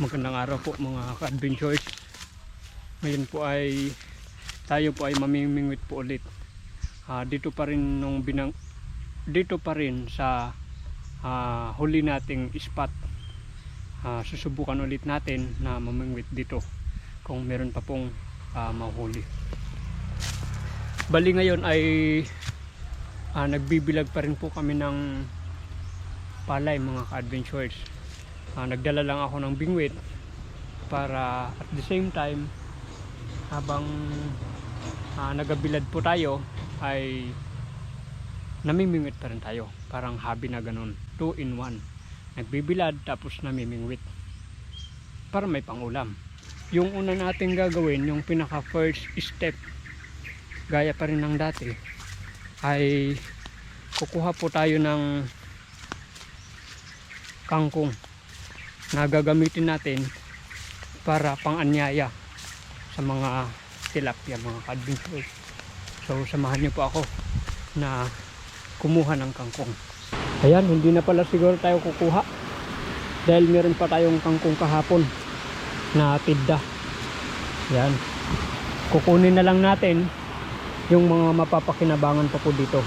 Magandang araw po mga ka-adventures. Ngayon po ay tayo po ay mamimingwit po ulit. Ah, dito pa rin nung binang dito pa rin sa ah, huli nating spot. Ah, susubukan ulit natin na mamingwit dito kung meron pa pong ah, mahuli. Bali ngayon ay ah, nagbibilag pa rin po kami ng palay mga ka-adventures. Ah, nagdala lang ako ng bingwit para at the same time habang ah, nagabilad po tayo ay namimingwit pa rin tayo. Parang hobby na ganun. 2 in 1 nagbibilad tapos namimingwit. Para may pangulam. Yung una natin gagawin yung pinaka first step gaya pa rin ng dati ay kukuha po tayo ng kangkong na gagamitin natin para pang-anyaya sa mga tilapia, mga kadbingsoy. So samahan niyo po ako na kumuha ng kangkong. Ayan, hindi na pala siguro tayo kukuha dahil meron pa tayong kangkong kahapon na tidda. Yan. Kukunin na lang natin yung mga mapapakinabangan pa po dito.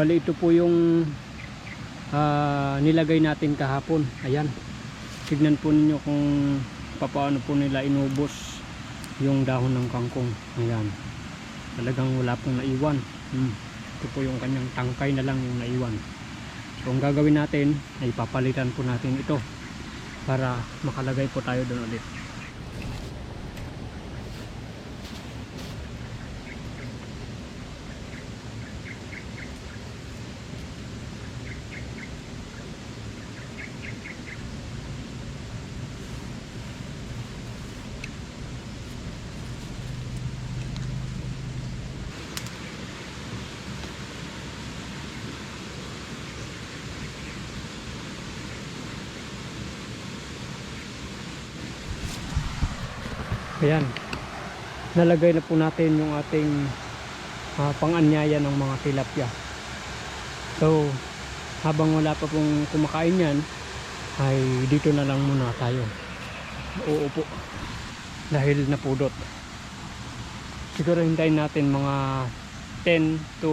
Bali ito po yung ah, nilagay natin kahapon. Ayan. Tignan po ninyo kung paano po nila inubos yung dahon ng kangkong. Ayan. Talagang wala pong naiwan. Hmm. Ito po yung kanyang tangkay na lang yung naiwan. So ang gagawin natin ay papalitan po natin ito para makalagay po tayo doon ulit. Ayan. Nalagay na po natin yung ating ah, pang-anyaya ng mga tilapia. So, habang wala pa pong kumakain yan, ay dito na lang muna tayo. Uupo. Dahil napudot. Siguro hintayin natin mga 10 to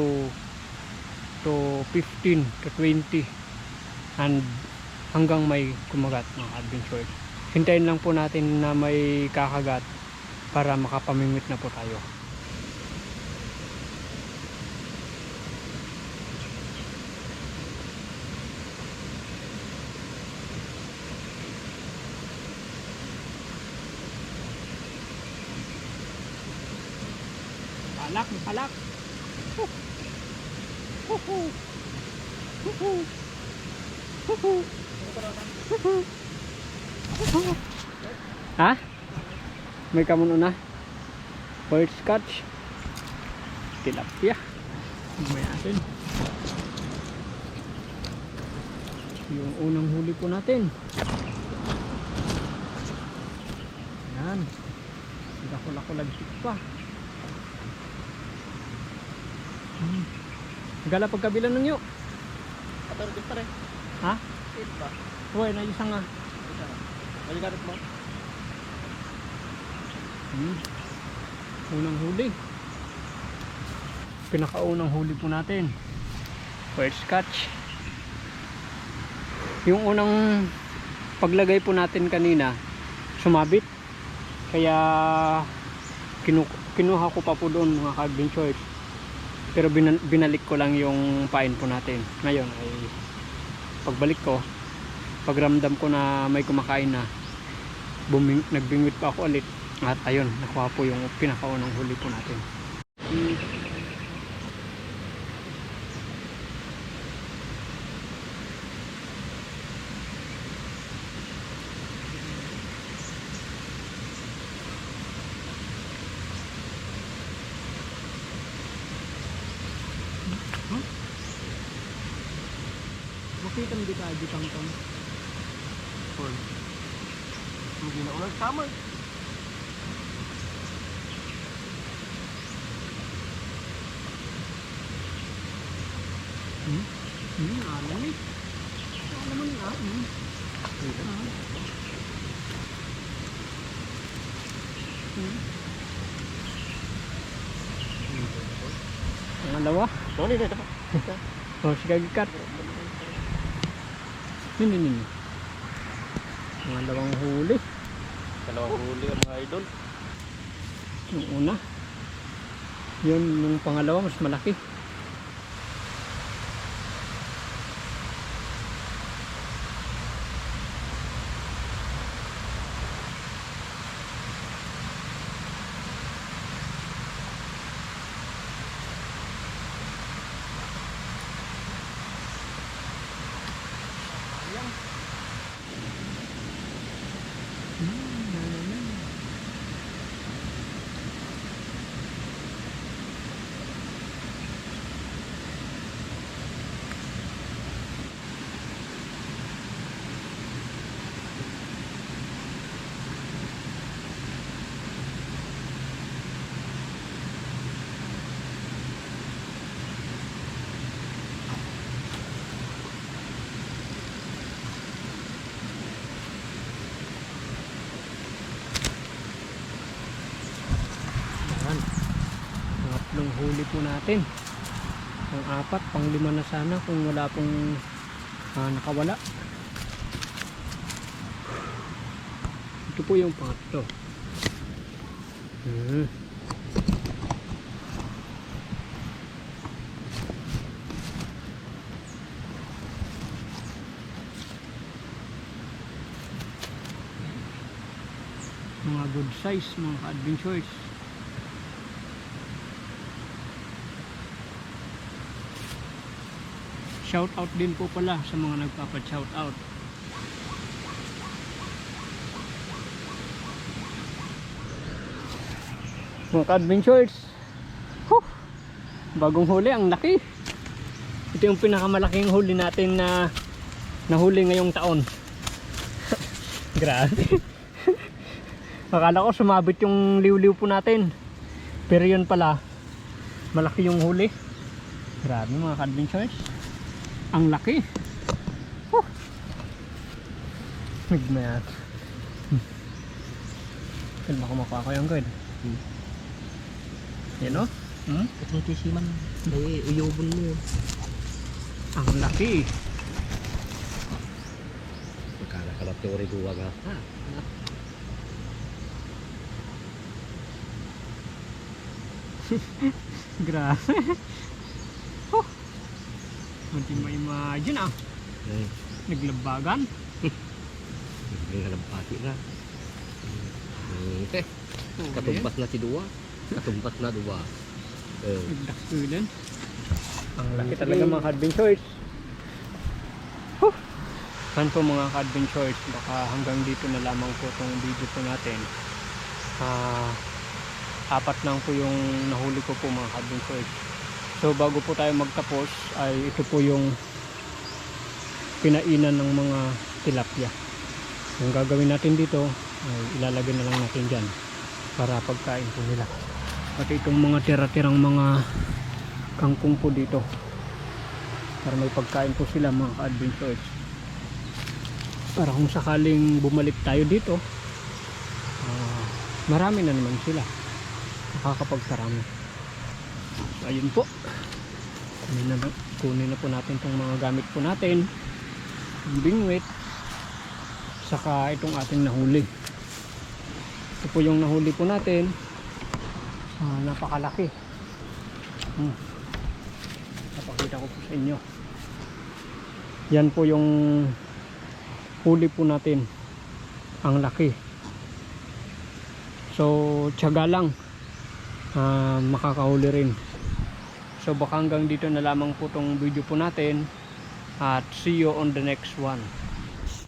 to 15 to 20 and hanggang may kumagat mga adventurers. Hintayin lang po natin na may kakagat para makapamimit na po tayo. Palak, palak. Huh. Huhu. Huhu. Huhu. Huhu. Ha? May kamuno na. Bird scotch. Tilapia. May atin. Yung unang huli po natin. Yan. Lako-lako lagsit pa. Hmm. Gala pagkabilan ng iyo. Katarot pa rin. Ha? Eight ba? Uy, na isang nga. Isa na. Maligarot mo? Hmm. Unang huli. Pinakaunang huli po natin. First catch. Yung unang paglagay po natin kanina, sumabit. Kaya kinu kinuha ko pa po doon mga ka-adventures. Pero binan- binalik ko lang yung pain po natin. Ngayon ay pagbalik ko, pagramdam ko na may kumakain na, buming, nagbingwit pa ako ulit. At ayun, nakuha po yung pinakaunang huli po natin. Makita mo di ka di kang tong. Paul. Hindi na ulang sama. Hmm? Hmm, alam ni. Alam mo nga. Hmm. Ah. Hmm. Oh, hindi na. dapat. Oh, si Kagikat. Yun, yun, yun. Pangalawang huli. Dalawang huli ang mga idol. Yung una. Yun, yung pangalawa, mas malaki. Yan. Pangatlong huli po natin. Ang apat, pang lima na sana kung wala pong ah, nakawala. Ito po yung pangatlo. Hmm. Mga good size, mga ka-adventures. Shout out din po pala sa mga nagpapa-shout out. Mga ka-adventures. Huh! Bagong huli, ang laki. Ito yung pinakamalaking huli natin na nahuli ngayong taon. Grabe. Akala ko sumabit yung liw-liw po natin. Pero yun pala, malaki yung huli. Grabe mga ka-adventures. Ang laki. Huh. Nagmayat. Hmm. Kailan ba kumakuha ko yung good? Hmm. Yan o. Hmm? Itong tisiman. Ay, uyubon mo. Ang laki. Magkakakalap teori duwag ha. Grabe. Hindi mo imagine ah. Hmm. Naglabagan. Hindi na. Hmm. Eh, Oh, katumpas na si Duwa. Katumpas na Duwa. Eh, Nagdakulan. Ang laki talaga mga ka-adventures. Huh. Yan po mga ka-adventures. Baka hanggang dito na lamang po itong video po natin. Ah, apat lang po yung nahuli ko po mga ka-adventures. So bago po tayo magtapos ay ito po yung pinainan ng mga tilapia. Yung gagawin natin dito ay ilalagay na lang natin dyan para pagkain po nila. Pati itong mga tira-tirang mga kangkong po dito para may pagkain po sila mga ka-adventures para kung sakaling bumalik tayo dito ah, marami na naman sila nakakapagkarami ayun po. Kunin na, kunin na po natin itong mga gamit po natin. Bingwit. Saka itong ating nahuli. Ito po yung nahuli po natin. Ah, napakalaki. Hmm. napakita ko po sa inyo. Yan po yung huli po natin. Ang laki. So tiyaga lang. Ah, makakahuli rin so baka hanggang dito na lamang po tong video po natin. At see you on the next one